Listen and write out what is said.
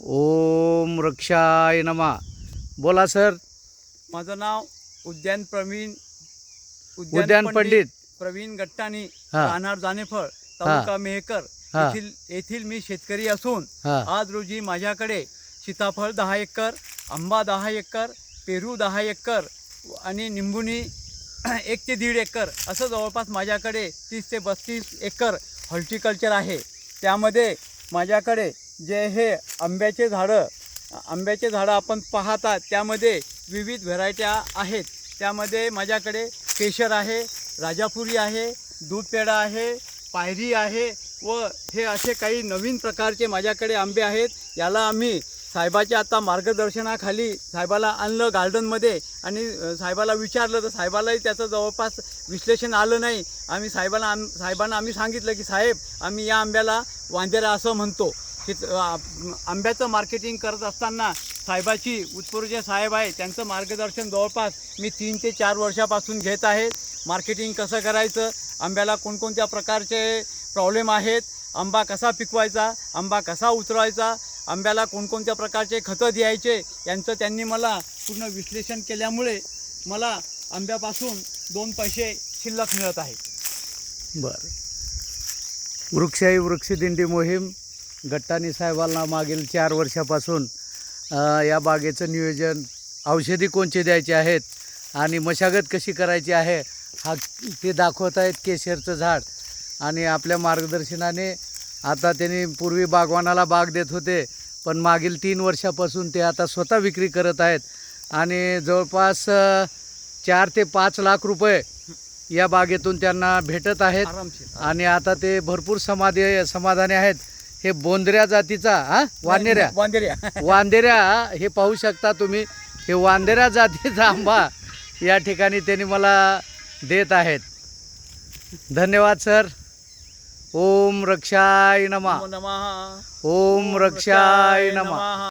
ओम रक्षाय नमा. बोला सर. माझं नाव उद्यान प्रवीण उद्यान पंडित प्रवीण गट्टाणी हा. राहणार जानेफळ तालुका मेहकर. हा. येथील येथील मी शेतकरी असून हा. आज रोजी माझ्याकडे सीताफळ दहा एकर आंबा दहा एकर पेरू दहा एकर आणि निंबुनी एक ते दीड एकर असं जवळपास माझ्याकडे तीस ते पस्तीस एकर हॉर्टिकल्चर आहे. त्यामध्ये माझ्याकडे जे हे आंब्याचे झाडं आंब्याचे झाडं आपण पाहता त्यामध्ये विविध व्हरायट्या आहेत. त्यामध्ये माझ्याकडे केशर आहे राजापुरी आहे दूधपेढा आहे पायरी आहे व हे असे काही नवीन प्रकारचे माझ्याकडे आंबे आहेत. याला आम्ही साहेबाच्या आता मार्गदर्शनाखाली साहेबाला आणलं गार्डनमध्ये आणि साहेबाला विचारलं तर साहेबालाही त्याचं जवळपास विश्लेषण आलं नाही. आम्ही साहेबाला आम साहेबांना आम्ही सांगितलं की साहेब आम्ही या आंब्याला वांदेरा असं म्हणतो. तिथं आंब्याचं मार्केटिंग करत असताना साहेबाची उत्पुरुषे साहेब आहे त्यांचं मार्गदर्शन जवळपास मी तीन ते चार वर्षापासून घेत आहे. मार्केटिंग कसं करायचं आंब्याला कोणकोणत्या प्रकारचे प्रॉब्लेम आहेत आंबा कसा पिकवायचा आंबा कसा उतरवायचा आंब्याला कोणकोणत्या प्रकारचे खतं द्यायचे यांचं त्यांनी मला पूर्ण विश्लेषण केल्यामुळे मला आंब्यापासून दोन पैसे शिल्लक मिळत आहे बरं. वृक्षाई वृक्षदिंडी मोहीम गट्टाणी साहेबांना मागील चार वर्षापासून या बागेचं नियोजन औषधी कोणचे द्यायचे आहेत आणि मशागत कशी करायची आहे हा ते दाखवत आहेत केशरचं झाड. आणि आपल्या मार्गदर्शनाने आता त्यांनी पूर्वी बागवानाला बाग देत होते पण मागील तीन वर्षापासून ते आता स्वतः विक्री करत आहेत. आणि जवळपास चार ते पाच लाख रुपये या बागेतून त्यांना भेटत आहेत. आणि आता ते भरपूर समाधी समाधानी आहेत. हे बोंदऱ्या जातीचा हा? वानेऱ्या वांदेऱ्या. वांदेऱ्या हे? पाहू शकता तुम्ही. हे वांदेऱ्या जातीचा आंबा या ठिकाणी त्यांनी मला देत आहेत. धन्यवाद सर. ओम रक्षाय नमा. नमः ओम रक्षाय नमा.